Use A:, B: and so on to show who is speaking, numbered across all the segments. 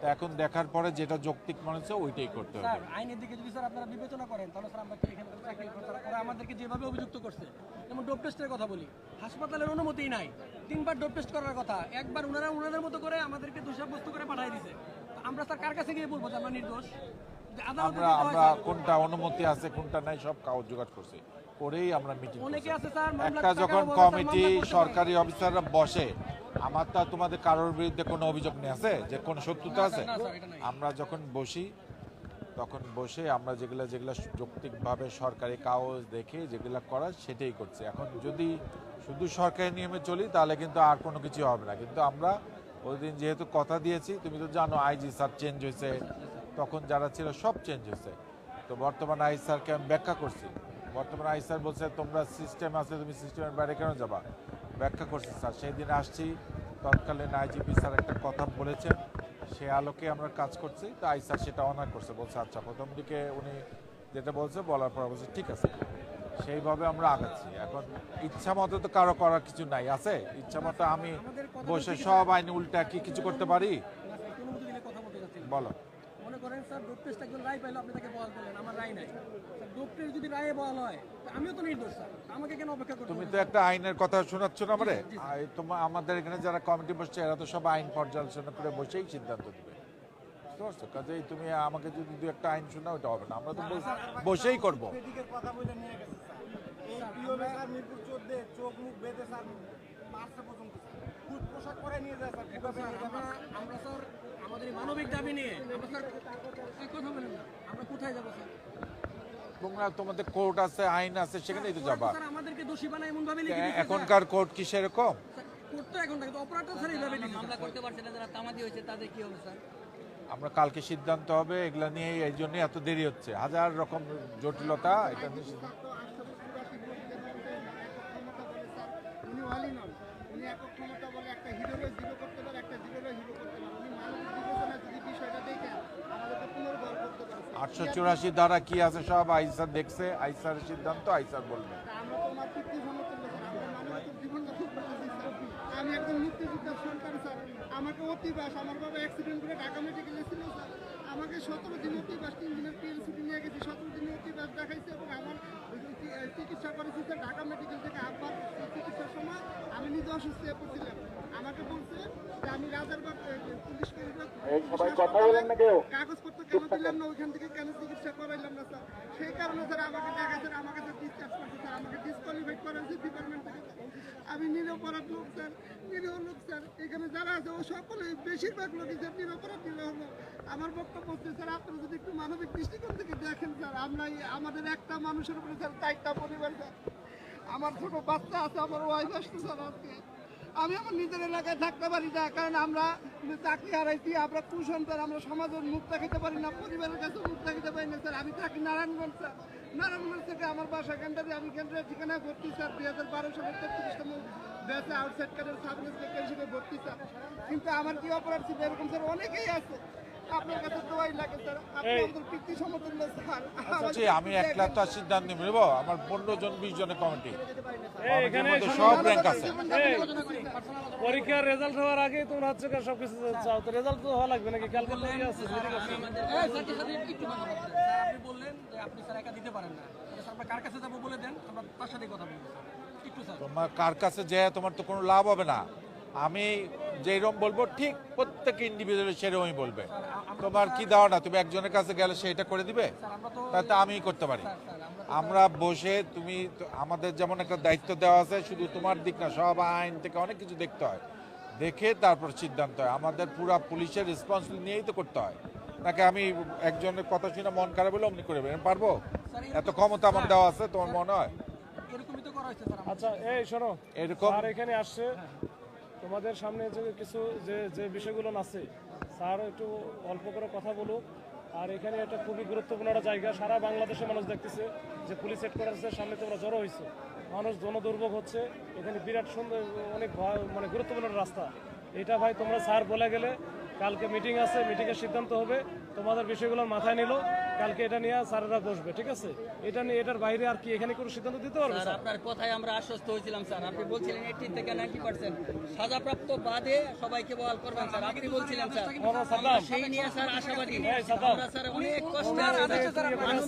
A: তো এখন দেখার পরে যেটা যৌক্তিক মনে হচ্ছে ওইটাই করতে হবে।
B: স্যার আইনের দিকে যদি স্যার আপনারা বিবেচনা করেন তাহলে স্যার আমরা এখানে চাকরি ওরা আমাদেরকে যেভাবে অভিযুক্ত করছে যেমন ডোপ টেস্টের কথা বলি হাসপাতালের অনুমতিই নাই। তিনবার ডোপ টেস্ট করার কথা একবার ওনারা ওনাদের মতো করে আমাদেরকে দোষাবস্ত করে পাঠিয়ে তো আমরা স্যার কার কাছে গিয়ে বলব যে আমরা নির্দোষ?
A: আমরা আমরা কোনটা অনুমতি আছে কোনটা নাই সব কাগজ জোগাড় করছি। করেই আমরা মিটিং
B: অনেকে আছে স্যার
A: একটা যখন কমিটি। সরকারি অফিসাররা বসে আমার তো তোমাদের কারোর বিরুদ্ধে কোনো অভিযোগ নেই আছে? যে কোনো শত্রুতা আছে। আমরা যখন বসি তখন বসে আমরা যেগুলা যেগুলা যৌক্তিকভাবে সরকারি কাগজ দেখে যেগুলা করার সেটাই করছি। এখন যদি শুধু সরকারি নিয়মে চলি তাহলে কিন্তু আর কোনো কিছু হবে না। কিন্তু আমরা ওই দিন যেহেতু কথা দিয়েছি তুমি তো জানো আইজি স্যার চেঞ্জ হয়েছে। তখন যারা ছিল সব চেঞ্জ হয়েছে। তো বর্তমান আই স্যারকে আমি ব্যাখ্যা করছি। বর্তমান আই স্যার বলছে তোমরা সিস্টেম আছে তুমি সিস্টেমের বাইরে কেন যাবা? ব্যাখ্যা করছি, স্যার। সেই দিন আসছি, তৎকালীন আইজিপি স্যার একটা কথা বলেছেন, সে আলোকে আমরা কাজ করছি তো আই স্যার সেটা অনার করছে। বলছে আচ্ছা প্রথম দিকে উনি যেটা বলছে, বলার পর বলছে, ঠিক আছে। সেইভাবে আমরা আগাচ্ছি। এখন ইচ্ছা মতো তো কারও করার কিছু নাই, আছে? ইচ্ছা মতো আমি বসে সব আইন উল্টা কি কিছু করতে পারি? বলো।
B: স্যার ডোপ টেস্ট একজন রায় পাইলো আপনি তাকে বহাল করলেন আমার রায় নাই। স্যার ডোপ টেস্ট যদি রায়ে বহাল হয় আমিও তো নির্দোষ স্যার। আমাকে কেন অপেক্ষা করতে
A: তুমি তো একটা আইনের কথা শোনাচ্ছ না আমারে? তোমার আমাদের এখানে যারা কমিটি বসছে এরা তো সব আইন পর্যালোচনা করে বসেই সিদ্ধান্ত দিবে। বুঝতে কাজেই তুমি আমাকে যদি দু একটা আইন শোনাও ওটা হবে না। আমরা তো বস- বসেই করব।
C: কথা বলে নিয়ে গেছে স্যার। এই পিওনে স্যার মিরপুর চোখ মুখ বেঁধে স্যার মারছে পর্যন্ত পোশাক করে নিয়ে যায় স্যার কীভাবে নিয়ে
B: আমরা আমরা স্যার আমাদের মানবিক দাবি নিয়ে আমরা স্যার এক কথা বলেন না আমরা কোথায় যাব স্যার?
A: তোমরা তোমাদের কোর্ট আছে আইন আছে সেখানেই তো যাবা।
B: স্যার আমাদেরকে দোষী বানায় এমন ভাবে লিখে
A: এখনকার কোর্ট কি সেরকম?
B: করতে এখন কিন্তু অপরাধটা স্যার এইভাবে লিখে
D: মামলা করতে পারছে না যারা তামাদি হয়েছে তাদের কি হবে স্যার?
A: আমরা কালকে সিদ্ধান্ত হবে এগুলা নিয়ে এই জন্য এত দেরি হচ্ছে। হাজার রকম জটিলতা এটা নিয়ে
C: উনি একক ক্ষমতা বলে একটা হিরোরে জিরো করতে পারে একটা জিরোরে হিরো করতে পারে। উনি মানবিক বিবেচনায় যদি বিষয়টা দেখেন আমাদেরকে পুনর্বার করতে পারে
A: আটশো চুরাশি দ্বারা কি আছে সব? আইসার দেখছে আইসার সিদ্ধান্ত আইসার বলবে।
C: আমরা তো আমার পিতৃ সমতুল্য আমরা মানবিক জীবনটা খুব আমি একজন মুক্তিযোদ্ধার সন্তান স্যার। আমাকে অতিবাস আমার বাবা অ্যাক্সিডেন্ট করে ঢাকা মেডিকেলে ছিল স্যার। আমাকে সতেরো দিন অতিবাস তিন দিনের পিএলসিটি নিয়ে গেছি সতেরো দিন অতিবাস দেখাইছে এবং আমার চিকিৎসা করেছি ঢাকা মেডিকেল থেকে আব্বার চিকিৎসার সময় আমি নিজে অসুস্থ হয়ে পড়ছিলাম আমাকে বলছে যে আমি রাজারবাগ পুলিশ কাগজপত্র কেন দিলাম না? ওইখান থেকে কেন চিকিৎসা করাইলাম না স্যার? সেই কারণে স্যার আমাকে দেখা স্যার আমাকে ডিসচার্জ করছে স্যার। আমাকে ডিসকোয়ালিফাইড করা হয়েছে ডিপার্টমেন্ট থেকে আমি নিরপরাধ লোক স্যার। নিরীহ লোক স্যার। এখানে যারা আছে ও সকলে বেশিরভাগ লোকই স্যার নিরপরাধ নিরীহ লোক। আমার বক্তব্য হচ্ছে স্যার আপনারা যদি একটু মানবিক দৃষ্টিকোণ থেকে দেখেন স্যার আমরা আমাদের একটা মানুষের উপরে স্যার চারটা পরিবার স্যার। আমার ছোট বাচ্চা আছে, আমার ওয়াইফ স্যার আজকে। আমি আমার নিজের এলাকায় থাকতে পারি না, কারণ আমরা চাকরি হারাইছি, আমরা কুসন্তান আমরা সমাজের মুখ দেখাতে পারি না, পরিবারের কাছে মুখ দেখাতে পারি না, স্যার। আমি থাকি নারায়ণগঞ্জ, স্যার। নারায়ণগঞ্জ থেকে আমার বাসা কেন্দ্রে, আমি কেন্দ্রের ঠিকানায় ভর্তি, স্যার, দুই হাজার বারো সালের তেত্রিশতম ব্যাচে আউটসাইড কার্ডের সাব হিসেবে ভর্তি, স্যার। কিন্তু আমার কি অপরাধ ছিল? এরকম, স্যার, অনেকেই আছে।
A: আচ্ছা, আমি একলা তো সিদ্ধান্ত নেব। আমার পনেরো জন বিশ জনের কমিটি। সব র্যাঙ্ক আছে।
E: পরীক্ষার রেজাল্ট হওয়ার আগে তোমরা হচ্ছে সবকিছু চাও। তো রেজাল্ট তো হওয়া লাগবে নাকি? কালকে লেগে আছে meeting আছে।
B: এই, স্যার, স্যার, একটু কথা বলতে দেন। স্যার, আপনি বললেন যে আপনি স্যার একা দিতে পারেন না। স্যার কার কাছে যাব বলে দেন? আমরা তার সাথে কথা বলব স্যার। একটু স্যার।
A: তোমার কার কাছে যায় তোমার তো কোনো লাভ হবে না। আমি যেরকম বলব ঠিক প্রত্যেক ইন্ডিভিজুয়াল সেরকমই বলবে। তোমার কি দাও না? তুমি একজনের কাছে গেলে সেটা করে দিবে?
B: স্যার তো
A: তাতে আমি করতে পারি।
B: আমরা
A: বসে তুমি আমাদের যেমন একটা দায়িত্ব দেওয়া আছে শুধু তোমার দিক না সব আইন থেকে অনেক কিছু দেখতে হয়। দেখে তারপর সিদ্ধান্ত হয়। আমাদের পুরা পুলিশের রেসপন্সিবিলিটি নিয়েই তো করতে হয়। নাকি আমি একজনের কথা শুনে মন খারাপ হলে অমনি করে। পারব? এত ক্ষমতা আমার দেওয়া আছে তোমার মনে হয়?
E: আচ্ছা এই শোনো
A: এরকম?
E: স্যার এখানে আসছে। তোমাদের সামনে যে কিছু, যে যে বিষয়গুলো আছে স্যার একটু অল্প করে কথা বলুক। আর এখানে একটা খুবই গুরুত্বপূর্ণ একটা জায়গা, সারা বাংলাদেশে মানুষ দেখতেছে যে পুলিশ হেডকোয়ার্টার্সের সামনে তোমরা জড়ো হয়েছে। মানুষ জন জনদুর্ভোগ হচ্ছে। এখানে বিরাট সুন্দর, অনেক মানে গুরুত্বপূর্ণ রাস্তা। এটা ভাই তোমরা স্যার বলে গেলে, কালকে মিটিং আছে মিটিংয়ের সিদ্ধান্ত হবে। তোমাদের বিষয়গুলো মাথায় নিল। কালকে এটা নিয়ে স্যারেরা বসবে ঠিক আছে? এটা নিয়ে এটার বাইরে আর কি এখানে কোনো সিদ্ধান্ত দিতে পারবে
D: স্যার আপনার কথায় আমরা আশ্বস্ত হয়েছিলাম স্যার। আপনি বলছিলেন এইটি থেকে নাইনটি পার্সেন্ট সাজাপ্রাপ্ত বাদে সবাইকে বহাল করবেন স্যার। আপনি বলছিলেন স্যার। আমরা সেই নিয়ে স্যার আশাবাদী। আমরা স্যার অনেক কষ্টে আছি।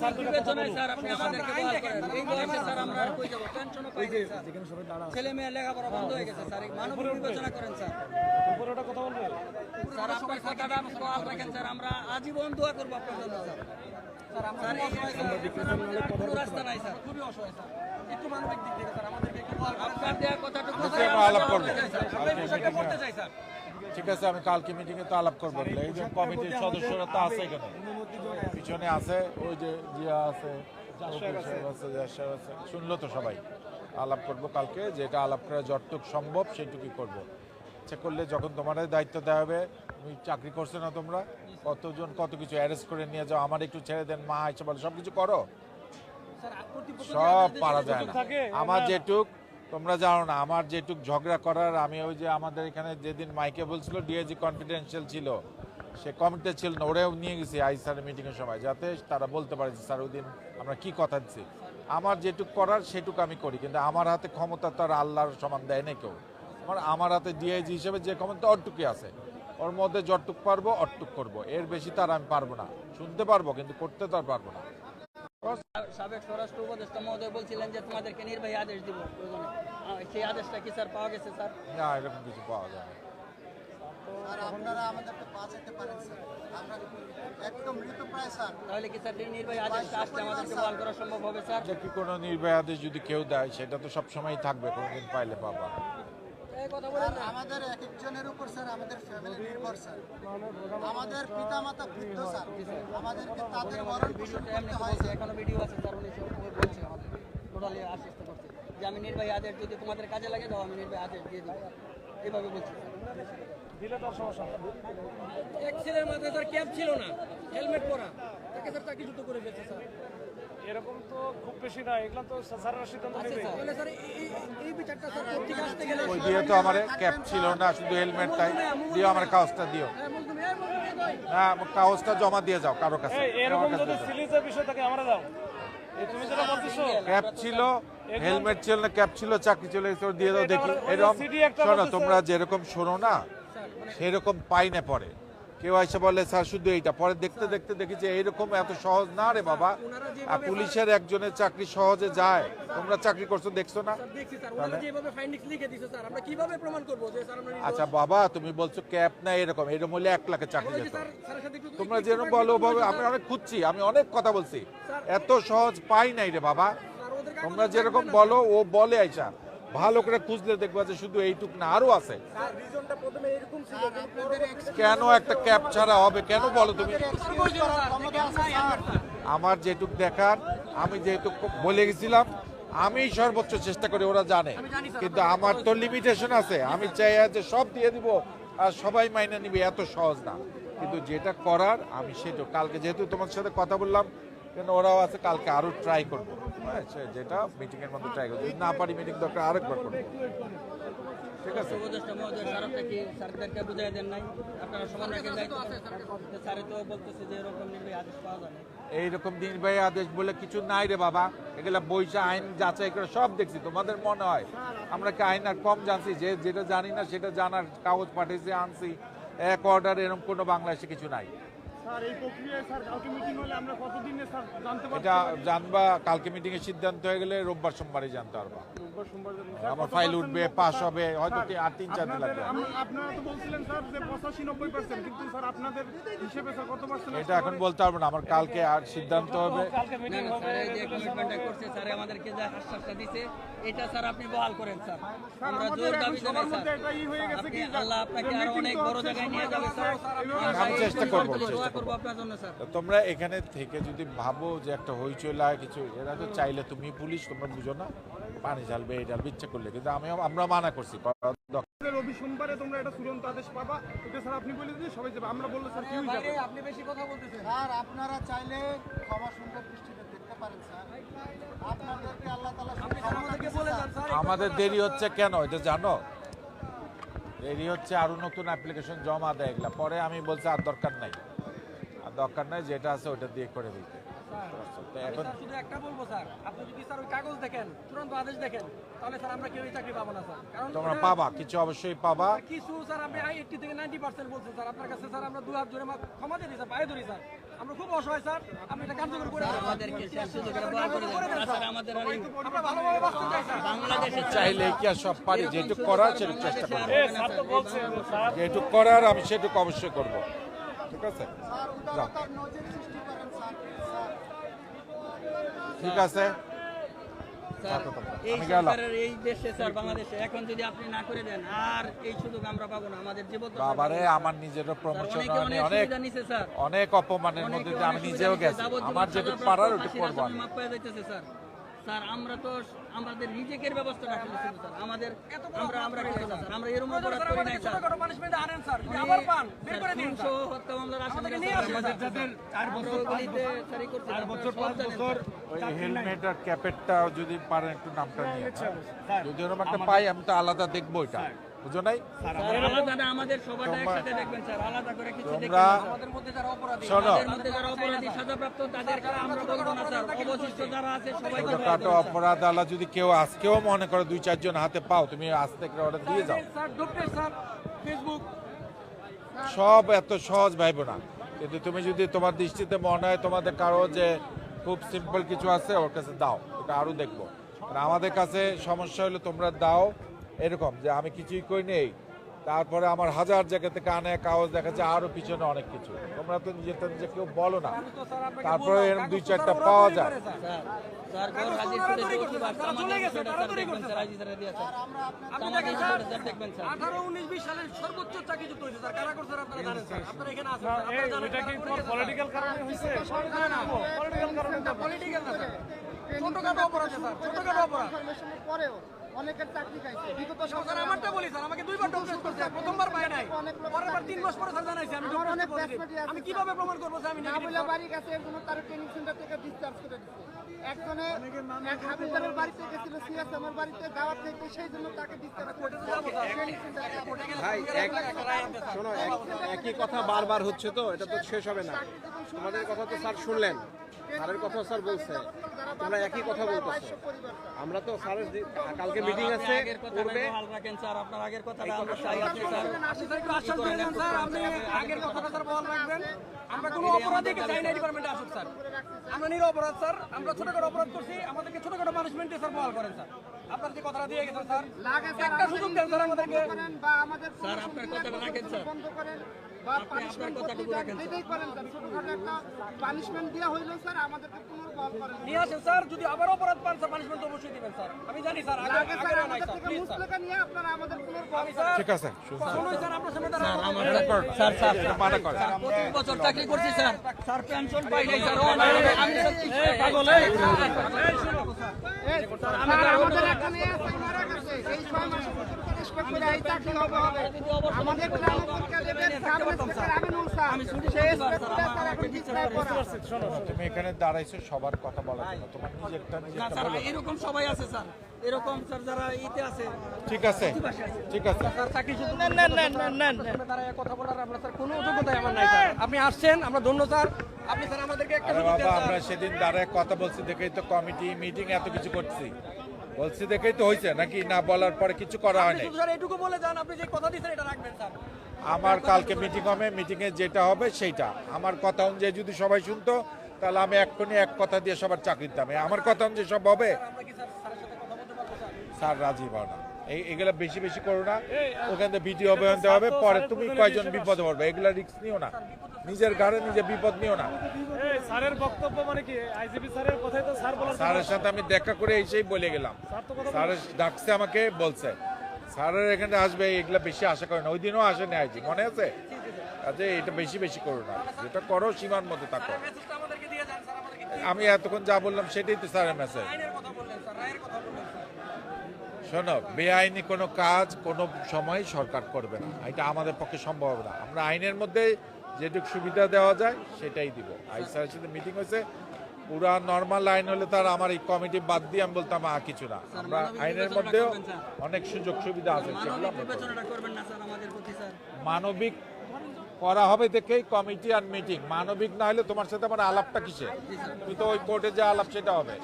D: স্যার বিবেচনায় স্যার আপনি আমাদেরকে বহাল করেন। এই বয়সে স্যার আমরা আর কই যাব? টেনশনও পাই স্যার। ছেলে মেয়ে লেখাপড়া বন্ধ হয়ে গেছে স্যার। এই মানবিক বিবেচনা করেন স্যার।
E: উপরে ওটা কথা বলবে
D: স্যার আপনার কথাটা বহাল রাখেন স্যার। আমরা আজীবন দোয়া করব আপনার জন্য স্যার। স্যার এই কোনো রাস্তা নাই স্যার।
B: খুবই অসহায় স্যার। একটু মানবিক দিক থেকে স্যার আমাদেরকে একটু
D: আপনার দেওয়া কথাটুকু
A: আজকে
D: স্যার
A: আমরা আলাপ করব
B: আমরা এই পোশাকটা পড়তে চাই স্যার।
A: ঠিক আছে আমি কালকে মিটিং এ তো আলাপ করব। এই যে কমিটির সদস্যরা তো আছে এখানে। পিছনে আছে ওই যে জিয়া আছে। শুনলো তো সবাই। আলাপ করব কালকে যেটা আলাপ করা যতটুক সম্ভব সেটুকুই করব। ইচ্ছা করলে যখন তোমার দায়িত্ব দেওয়া হবে তুমি চাকরি করছ না তোমরা কতজন কত কিছু অ্যারেস্ট করে নিয়ে যাও আমার একটু ছেড়ে দেন মা এসে বলে সব কিছু করো সব পারা যায় না। আমার যেটুক তোমরা জানো না আমার যেটুক ঝগড়া করার আমি ওই যে আমাদের এখানে যেদিন মাইকে বলছিল ডিএজি কনফিডেন্সিয়াল ছিল সে কমিটি ছিল না ওরাও নিয়ে গেছি আই স্যার মিটিংয়ের সময় যাতে তারা বলতে পারে যে, স্যার ওই দিন আমরা কি কথা দিচ্ছি আমার যেটুক করার সেটুক আমি করি কিন্তু আমার হাতে ক্ষমতা তো আর আল্লাহর সমান দেয় না কেউ। আমার আমার হাতে ডিআইজি হিসেবে যে ক্ষমতা অটুকুই আছে। ওর মধ্যে যতটুক পারব অটুক করব। এর বেশি তার আমি পারব না। শুনতে পারব কিন্তু করতে তো আর পারব না।
D: সাবেক স্বরাষ্ট্র উপদেষ্টা মহোদয় বলছিলেন যে তোমাদেরকে নির্বাহী আদেশ দিব সেই আদেশটা কি স্যার পাওয়া গেছে স্যার?
A: না এরকম কিছু পাওয়া যায় না
C: আর আপনারা আমাদেরকে বাঁচাতে পারেন স্যার। আমরা একদম মৃতপ্রায় স্যার।
D: তাহলে কি স্যার সেই নির্বাহী আদেশটা আসলে আমাদেরকে বহাল করা সম্ভব হবে স্যার?
A: দেখি কোনো নির্ভয় আদেশ যদি কেউ দেয় সেটা তো সবসময় থাকবে কোনোদিন পাইলে পাবা
C: আমাদের এক একজনের উপর স্যার আমাদের ফ্যামিলি নির্ভর স্যার। আমাদের পিতা মাতা বৃদ্ধ স্যার। আমাদেরকে তাদের মরণ পোষণ করতে হয়
D: এখনও ভিডিও আছে স্যার উনি সব বলছে আমাদের। টোটালি আশ্বস্ত করছে যে আমি নির্বাহী আদেশ যদি তোমাদের কাজে লাগে দাও আমি নির্বাহী আদেশ দিয়ে দিব। এইভাবে বলছি
E: দিলে তার সমস্যা
B: এক ছেলের মাথায় স্যার ক্যাপ ছিল না হেলমেট পরা। তাকে স্যার চাকরিচ্যুত করে ফেলছে স্যার।
E: এরকম তো খুব বেশি না এগুলো তো স্যারেরা সিদ্ধান্ত নেবে
B: এই- বিচারটা স্যার আসতে গেলে
A: ওই দিয়ে তো আমার ক্যাপ ছিল না শুধু হেলমেট তাই দিও আমার কাগজটা দিও।
B: হ্যাঁ,
A: কাগজটা জমা দিয়ে যাও কারও কাছে।
E: এরকম যদি
A: দাও।
E: সিরিজের বিষয় থাকে আমরা দাও। তুমি যেটা বলতেছো।
A: ক্যাপ ছিল হেলমেট ছিল না ক্যাপ ছিল চাকরি চলে গেছে দিয়ে দাও দেখি। এরকম শোনো তোমরা যেরকম শোনো না সেরকম পাই না পরে। কেউ এসে বলে স্যার শুধু এইটা। পরে দেখতে দেখতে দেখি যে এইরকম এত সহজ না রে বাবা। আর পুলিশের একজনের চাকরি সহজে যায়। তোমরা চাকরি করছ দেখছ না? আচ্ছা বাবা তুমি বলছো ক্যাপ না এরকম। এরকম হলে এক লাখে চাকরি যেত। তোমরা যেরকম বলো ভাবে আমি অনেক খুঁজছি। আমি অনেক কথা বলছি। এত সহজ পাই নাই রে বাবা। তোমরা যেরকম বলো ও বলে আইসা। ভালো করে খুঁজলে দেখবা যে শুধু এইটুক না আরও আছে।
B: স্যার, reasonটা প্রথমে এরকম ছিল, কিন্তু পরবর্তীতে
A: কেন একটা ক্যাপ ছাড়া হবে? কেন বলো তুমি। আমার যেটুক দেখার আমি যেহেতু বলে গেছিলাম আমি সর্বোচ্চ চেষ্টা করি ওরা জানে। কিন্তু আমার তো লিমিটেশন আছে। আমি চাই যে সব দিয়ে দিব আর সবাই মাইনে নিবে এত সহজ না। কিন্তু যেটা করার আমি সেটা কালকে যেহেতু তোমার সাথে কথা বললাম কেন ওরাও আছে কালকে আরও ট্রাই করব। হ্যাঁ যেটা মিটিং এর মধ্যে ট্রাই করব। যদি না পারি মিটিং দরকার আরেকবার করব। ঠিক আছে?
D: উপদেষ্টা মহোদয় স্যারটা কি স্যারদেরকে বুঝাই দেন নাই? আপনারা সমান রাখেন স্যারে তো বলতেছে যে এরকম নির্বাহী আদেশ পাওয়া যায়
A: এইরকম নির্বাহী আদেশ বলে কিছু নাই রে বাবা। এগুলা বৈশা আইন যাচাই করে সব দেখছি। তোমাদের মনে হয় আমরা কি আইন আর কম জানছি? যে যেটা জানি না সেটা জানার কাগজ পাঠিয়েছি আনছি। এক অর্ডার এরকম কোনো বাংলাদেশে কিছু নাই।
E: কালকে মিটিং হলে আমরা কতদিনে স্যার জানতে
A: এটা জানবা কালকে মিটিং এর সিদ্ধান্ত হয়ে গেলে রোববার সোমবারই জানতে পারবা। আমার ফাইল উঠবে পাস হবে হয়তো আর তিন চার দিন লাগবে।
E: আপনারা তো বলছিলেন স্যার যে পঁচাশি নব্বই পার্সেন্ট কিন্তু স্যার আপনাদের হিসেবে স্যার কত পার্সেন্ট
A: এটা এখন বলতে পারব না আমার কালকে আর সিদ্ধান্ত হবে।
E: কালকে
D: না
E: মিটিং
D: না
E: হবে?
D: স্যার এই যে কমিটমেন্টটা করছে স্যার আমাদেরকে যে আশ্বাসটা দিছে এটা স্যার আপনি বহাল করেন স্যার। আমরা জোর দাবি জানাই স্যার।
E: এটাই হয়ে গেছে
D: আপনি
E: কি
D: আল্লাহ আপনাকে
E: আরও
D: অনেক বড় জায়গায় নিয়ে যাবে স্যার।
A: আমি চেষ্টা করব, তোমরা এখানে থেকে যদি ভাবো যে একটা হইচই লাগে কিছু এরা তো চাইলে তুমি পুলিশ তোমরা বুঝো না পানি ঢালবে এই ঢালবে ইচ্ছা করলে। কিন্তু আমি আমরা মানা করছি
E: রবি সোমবারে তোমরা এটা চূড়ান্ত আদেশ পাবা। এটা স্যার আপনি বলে দিন সবাই যাবে। আমরা বললে স্যার কেউই যাবে
B: আপনি বেশি কথা বলতেছেন।
C: স্যার আপনারা চাইলে ক্ষমা সুন্দর দৃষ্টিতে দেখতে পারেন স্যার। আপনাদেরকে আল্লাহ তালা
B: আমাদেরকে বলে যান স্যার।
A: আমাদের দেরি হচ্ছে কেন? এটা জানো? দেরি হচ্ছে আরও নতুন অ্যাপ্লিকেশন জমা দেয় এগুলা। পরে আমি বলছি আর দরকার নাই। দরকার নাই যেটা আছে ওটা দিয়ে করে দিতে। তো
B: আমি
A: এখন
B: শুধু একটা বলব স্যার। আপনি যদি স্যার ওই কাগজ দেখেন চূড়ান্ত আদেশ দেখেন তাহলে স্যার আমরা কেউই চাকরি পাবো না স্যার। কারণ
A: তোমরা পাবা কিছু অবশ্যই পাবা।
B: কিছু স্যার আপনি এইটটি থেকে নাইনটি পার্সেন্ট বলছেন স্যার। আপনার কাছে স্যার আমরা দু হাত জোরে ক্ষমা দিয়ে স্যার পায়ে ধরি স্যার। আমরা খুব অসহায় স্যার। আপনি এটা কার্যকর করে
D: আমাদেরকে শেষ সুযোগে ব্যবহার করে দেন তাছাড়া আমাদের আর
B: আমরা ভালোভাবে বাঁচতে চাই স্যার।
D: বাংলাদেশে
A: চাইলে কি আর সব পারি যেটুকু করার সেটুকু চেষ্টা করব।
E: এ স্যার তো বলছে যে স্যার।
A: যেটুকু করার আমি সেটুকু অবশ্যই করব। আছে?
C: স্যার উদারতার নজির সৃষ্টি করেন স্যার স্যার।
A: ঠিক আছে?
D: স্যার
A: থাকো তোমরা।
D: এই
A: আমি
D: এই দেশে স্যার বাংলাদেশে এখন যদি আপনি না করে দেন আর এই সুযোগ আমরা
A: নিজেরও প্রমোশন
D: অনেক
A: অপমানের মধ্যে আমি নিজেও গেছি। আমার যেটুকু পারার ওটুকু করব
D: স্যার আমরা তো আমাদের নিজেকের ব্যবস্থা রাখি শুধু স্যার। আমাদের আমরা আমরা কিছু না স্যার। আমরা এরকম অপরাধ করি নাই স্যার।
B: ছোট পানিশমেন্ট আনেন স্যার। আবার পান বের করে দিন
D: হত্যা মামলার আসামিরা
B: নিয়ে আসুন।
D: যাদের চার বছর গুলিতে স্যারই করছে চার বছর 5 বছর
A: হেলমেট আর ক্যাপেটটা যদি পারেন একটু নামটা নিয়ে হ্যাঁ? যদি ওরকম একটা পাই আমি তো আলাদা দেখব এটা। বুঝো নাই?
D: আলাদা না আমাদের সবাটা
A: তোমরা-
D: একসাথে দেখবেন স্যার আলাদা করে কিছু দেখবেন
A: তোমরা
D: না।
B: আমাদের মধ্যে যারা অপরাধী
A: শোনো।
D: তাদের মধ্যে যারা অপরাধী সাজাপ্রাপ্ত তাদেরকে আমরা বলব না স্যার। অবশিষ্ট যারা আছে সবাইকে
A: ছোটখাটো অপরাধ আলা যদি কেউ আজকেও মনে করো দুই চারজন হাতে পাও তুমি আজ থেকে অর্ডার দিয়ে যাও।
B: স্যার ডক্টর স্যার ফেসবুক
A: সব এত সহজ ভাইব না। কিন্তু তুমি যদি তোমার দৃষ্টিতে মনে হয় তোমাদের কারও যে খুব সিম্পল কিছু আছে ওর কাছে দাও। ওটা আরও দেখব। আমাদের কাছে সমস্যা হলো তোমরা দাও। এরকম যে আমি কিছুই কই নেই। তারপরে আমার হাজার জায়গা থেকে আনে কাগজ দেখা যায় আরও পিছনে অনেক কিছু। তোমরা তো নিজেটা নিজে কেউ বলো না। তারপরে এরকম দুই চারটা পাওয়া যায়।
B: করে,
D: করে
B: কারা কারা করে
E: পলিটিক্যাল কারণে হয়েছে? পলিটিক্যাল কারণে
B: স্যার। পলিটিক্যাল না স্যার ছোটখাটো অপরাধ স্যার। ছোটখাটো অপরাধ।
C: পরেও অনেকের চাকরি খাইছে। বিগত সরকার
B: আমারটা বলি স্যার। আমাকে দুইবার ডকুমেন্ট করছে। প্রথমবার পায় নাই। পরের তিন মাস পরে স্যার জানাইছি আমি
C: অনেক
B: document positive।
C: facility আছে,
B: আমি কীভাবে প্রমাণ করব যে আমি
C: না বলে
B: স্যার?
C: বাড়ি গেছে তার ট্রেনিং সেন্টার থেকে ডিসচার্জ করে দিচ্ছে একজনে এক বাড়িতে গেছিল বাড়িতে দাওয়াত থেকে সেই জন্য তাকে ডিসচার্জ করে
F: ভাই। শোনো একই কথা বারবার হচ্ছে তো এটা তো শেষ হবে না। তোমাদের কথা তো স্যার শুনলেন। স্যারের কথা স্যার বলছে। তোমরা একই কথা বলতেছো। আমরা তো স্যারের কালকে মিটিং আছে করবে
D: স্যার আপনার আগের কথাটা আমরা চাই আপনি স্যার।
B: আপনি স্যার। একটু আশ্বাস দিয়ে দেন স্যার আপনি আগের কথাটা স্যার বহাল রাখবেন। আমরা কোনো অপরাধীকে চাই না ডিপার্টমেন্টে আসুক স্যার। আমরা নির অপরাধ স্যার। আমরা ছোটখাটো অপরাধ করছি আমাদেরকে ছোটখাটো পানিশমেন্টে স্যার বহাল করেন স্যার। আপনার যে কথাটা দিয়ে গেছেন স্যার একটা সুযোগ দেন আমাদেরকে।
D: স্যার, আপনার কথাটা রাখেন, স্যার।
C: করেন বা পানিশমেন্ট দিতেই করেন স্যার ছোটখাটো একটা পানিশমেন্ট দেওয়া হইল স্যার আমাদেরকে পুনর্বহাল করেন
B: নিয়ে আসেন স্যার যদি আবার অপরাধ পান স্যার পানিশমেন্ট অবশ্যই দিবেন স্যার। আমি জানি স্যার আগে আগে
C: স্যার আমাদের
B: স্যার
C: থেকে
B: প্লিজ স্যার।
C: নিয়ে আপনারা আমাদের পুনর্বহাল
B: স্যার
A: ঠিক আছে
B: শুনুন। স্যার আপনার সামনে
D: স্যার
B: দাঁড়াবো
D: আমার
A: স্যার
D: স্যার
A: মানা করে
D: স্যার প্রতি বছর চাকরি করছি স্যার। স্যার পেনশন পাই নাই স্যার ও না, আমি স্যার পাগল এই।
C: স্যার আমাদের এখানে আছে মারা গেছে এই ছয় মাসের এখন
A: তুমি দাঁড়াইছো সবার কথা তোমার নিজেরটা
D: এরকম সবাই আছে স্যার। এরকম স্যার যারা ইতে আছে
A: ঠিক আছে ঠিক আছে।
B: স্যার চাকরি শুধু নেন নেন নেন নেন নেন দাঁড়ায় কথা বলার আপনার স্যার কোনো যোগ্যতাই আমার নাই স্যার। আপনি আসছেন আমরা ধন্য স্যার। আপনি স্যার আমাদেরকে একটা সুযোগ দেন
A: আমরা সেদিন দাঁড়ায় কথা বলছি দেখেই তো কমিটি মিটিং এত কিছু করছি। বলছি দেখেই তো হয়েছে নাকি না বলার পরে কিছু করা হয়নি?
B: এটুকু বলে যান আপনি যে কথা দিয়েছেন এটা রাখবেন স্যার।
A: আমার কালকে মিটিং হবে মিটিং এ যেটা হবে সেইটা। আমার কথা অনুযায়ী যদি সবাই শুনতো তাহলে আমি এক্ষুনি এক কথা দিয়ে সবার চাকরি দিতাম। আমার কথা অনুযায়ী সব হবে?
B: স্যার স্যারের সাথে কথা বলতে পারব স্যার?
A: স্যার রাজি হও না। এই এগুলো বেশি বেশি করো না। ওখান থেকে ভিডিও বেরোতে হবে পরে তুমি কয়জন বিপদে পড়বে? এগুলা রিস্ক নিও না। নিজের ঘরে নিজে বিপদ নিও না।
E: এই স্যারের বক্তব্য মানে কি? আইজিপি স্যারের কথাই তো স্যার বলার
A: স্যারের সাথে আমি দেখা করে এসেই বলে গেলাম।
E: স্যার তো কথা
A: স্যার ডাকছে আমাকে বলছে স্যারের এখানে আসবে এগুলা বেশি আশা করে না। ওই দিনও আসেনি আইজি মনে আছে? কাজে এটা বেশি বেশি করো না। যেটা করো সীমার মধ্যে থাকো।
B: মেসেজটা আমাদেরকে দিয়ে যান স্যার আমাদেরকে কি
A: আমি এতক্ষণ যা বললাম সেটাই তো স্যারের মেসেজ
B: আইনের কথা বললেন স্যার রায়ের কথা বললেন স্যার।
A: শোনো বেআইনি কোনো কাজ কোনো সময় সরকার করবে না। এটা আমাদের পক্ষে সম্ভব হবে না। আমরা আইনের মধ্যে যেটুকু সুবিধা দেওয়া যায় সেটাই দিব। আই স্যারের সাথে মিটিং হয়েছে। পুরা নর্মাল আইন হলে তার আমার এই কমিটি বাদ দিয়ে আমি বলতাম আর কিছু না। আমরা আইনের মধ্যেও অনেক সুযোগ সুবিধা আছে
D: মানবিক
A: করা হবে দেখেই কমিটি আর মিটিং মানবিক না হলে তোমার সাথে আমার আলাপটা কিসে তুমি তো ওই কোর্টে যে আলাপ সেটা হবে।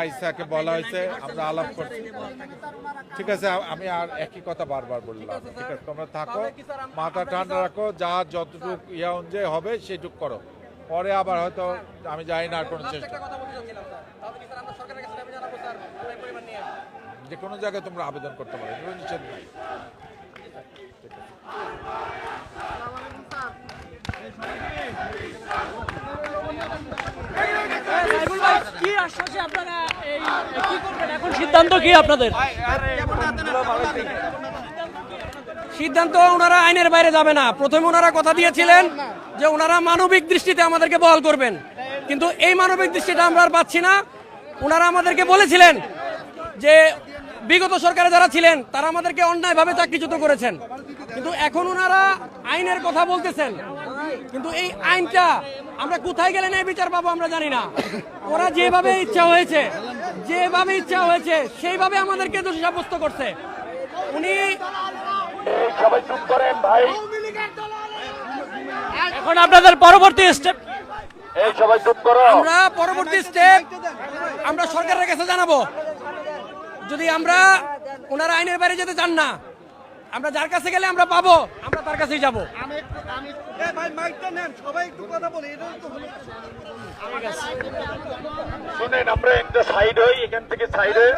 A: আইসাকে বলা হয়েছে আমরা আলাপ করছি। ঠিক আছে আমি আর একই কথা বারবার বললাম। ঠিক আছে তোমরা থাকো মাথা ঠান্ডা রাখো যা যতটুকু ইয়া অনুযায়ী হবে সেটুক করো। পরে আবার হয়তো আমি জানি না আর কোনো চেষ্টা।
B: একটা কথা বলতে চাচ্ছিলাম স্যার। তাহলে কি স্যার আমরা সরকারের কাছে দাবি জানাব স্যার ওই পরিমাণ নিয়ে?
A: যে কোনো জায়গায় তোমরা আবেদন করতে পারো কোনো নিষেধ নাই
G: সিদ্ধান্ত
B: সিদ্ধান্ত ওনারা আইনের বাইরে যাবে না। প্রথমে ওনারা কথা দিয়েছিলেন যে ওনারা মানবিক দৃষ্টিতে আমাদেরকে বহাল করবেন। কিন্তু এই মানবিক দৃষ্টিটা আমরা আর পাচ্ছি না। ওনারা আমাদেরকে বলেছিলেন যে বিগত সরকারে যারা ছিলেন, তারা আমাদেরকে অন্যায়ভাবে চাকরিচ্যুত করেছেন। কিন্তু এখন ওনারা আইনের কথা বলতেছেন। কিন্তু এই আইনটা আমরা কোথায় গেলে ন্যায় বিচার পাবো আমরা জানি না। ওরা যেভাবে ইচ্ছা হয়েছে যেভাবে ইচ্ছা হয়েছে সেইভাবে আমাদেরকে দোষী সাব্যস্ত করছে। উনি
G: এখন আপনাদের পরবর্তী স্টেপ
B: আমরা পরবর্তী স্টেপ আমরা সরকারের কাছে জানাব। যদি আমরা ওনারা আইনের বাইরে যেতে চান না আমরা যার কাছে গেলে আমরা পাবো আমরা তার কাছেই যাব।
H: শুনেন আমরা একটা সাইড হই এখান থেকে সাইড হয়ে